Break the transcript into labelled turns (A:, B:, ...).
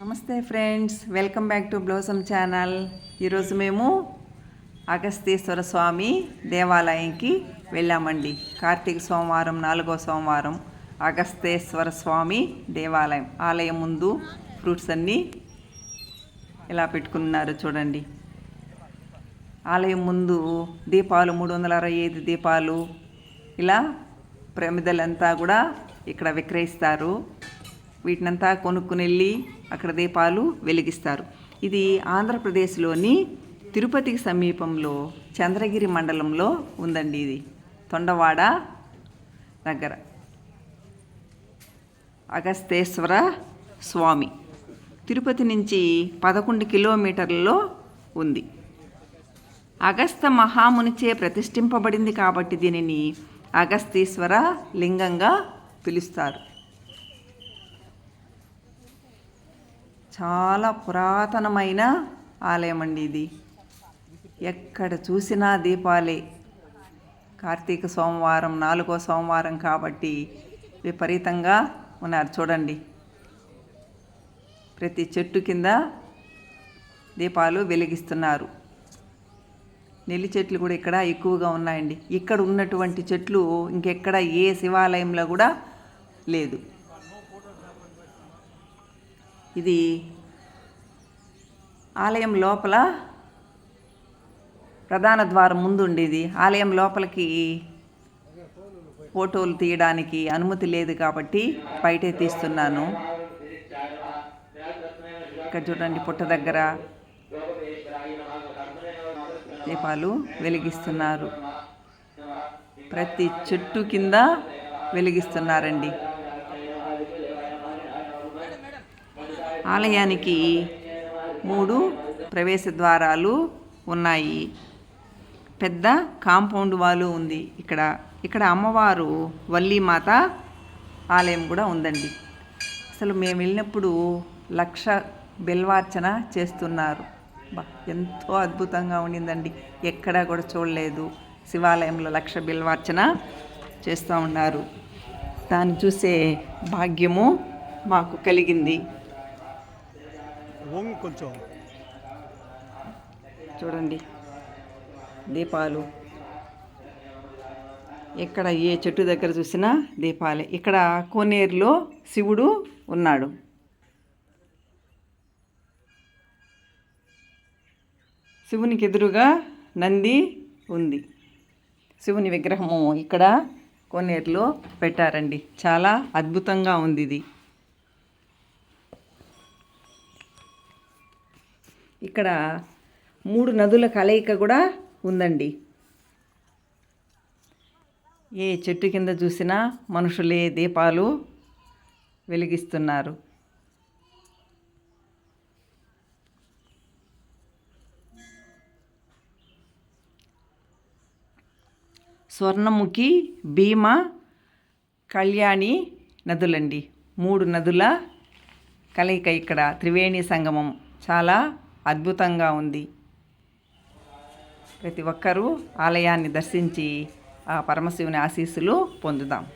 A: నమస్తే friends welcome back to blossom channel. ఈరోజు మేము అగస్తీశ్వర స్వామి దేవాలయంకి వెళ్ళామండి. కార్తీక సోమవారం నాలుగో సోమవారం అగస్తేశ్వర స్వామి దేవాలయం ఆలయం ముందు ఫ్రూట్స్ అన్నీ ఇలా పెట్టుకున్నారు చూడండి. ఆలయం ముందు దీపాలు మూడు వందల అరవై ఐదు దీపాలు ఇలా ప్రమిదలంతా కూడా ఇక్కడ విక్రయిస్తారు. వీటినంతా కొనుక్కుని వెళ్ళి అక్కడ దీపాలు వెలిగిస్తారు. ఇది ఆంధ్రప్రదేశ్లోని తిరుపతికి సమీపంలో చంద్రగిరి మండలంలో ఉందండి ఇది. తొండవాడ దగ్గర అగస్తేశ్వర స్వామి. తిరుపతి నుంచి పదకొండు కిలోమీటర్లలో ఉంది. అగస్త మహామునిచే ప్రతిష్ఠింపబడింది కాబట్టి దీనిని అగస్తీశ్వర లింగంగా పిలుస్తారు. చాలా పురాతనమైన ఆలయం అండి ఇది. ఎక్కడ చూసినా దీపాలే. కార్తీక సోమవారం నాలుగో సోమవారం కాబట్టి విపరీతంగా ఉన్నారు. చూడండి. ప్రతి చెట్టు కింద దీపాలు వెలిగిస్తున్నారు. నెల్లి చెట్లు కూడా ఇక్కడ ఎక్కువగా ఉన్నాయండి. ఇక్కడ ఉన్నటువంటి చెట్లు ఇంకెక్కడ ఏ శివాలయంలో కూడా లేదు. ఇది ఆలయం లోపల ప్రధాన ద్వారం ముందు ఉండేది ఆలయం లోపలికి ఫోటోలు తీయడానికి అనుమతి లేదు కాబట్టి బయటే తీస్తున్నాను. ఇక్కడ చూడండి పుట్ట దగ్గర దీపాలు వెలిగిస్తున్నారు. ప్రతి చెట్టు కింద వెలిగిస్తున్నారండి. ఆలయానికి మూడు ప్రవేశ ద్వారాలు ఉన్నాయి. పెద్ద కాంపౌండ్ వాలు ఉంది ఇక్కడ. ఇక్కడ అమ్మవారు వల్లీమాత ఆలయం కూడా ఉందండి. అసలు మేము వెళ్ళినప్పుడు లక్ష బిల్వార్చన చేస్తున్నారు. ఎంతో అద్భుతంగా ఉండిందండి. ఎక్కడా కూడా చూడలేదు. శివాలయంలో లక్ష బిల్వార్చన చేస్తూ ఉన్నారు. దాన్ని చూసే భాగ్యము మాకు కలిగింది.
B: వంగు కొంచెం.
A: చూడండి. దీపాలు. ఎక్కడ ఏ చెట్టు దగ్గర చూసినా దీపాలే. ఇక్కడ కోనేరులో శివుడు ఉన్నాడు. శివునికి ఎదురుగా నంది ఉంది. శివుని విగ్రహము ఇక్కడ కోనేరులో పెట్టారండి. చాలా అద్భుతంగా ఉంది ఇది. ఇక్కడ మూడు నదుల కలయిక కూడా ఉందండి. ఏ చెట్టు కింద చూసినా మనుషులే దీపాలు వెలిగిస్తున్నారు. స్వర్ణముఖి భీమ కళ్యాణి నదులండి. మూడు నదుల కలయిక ఇక్కడ త్రివేణి సంగమం చాలా అద్భుతంగా ఉంది. ప్రతి ఒక్కరూ ఆలయాన్ని దర్శించి ఆ పరమశివుని ఆశీస్సులు పొందుదాం.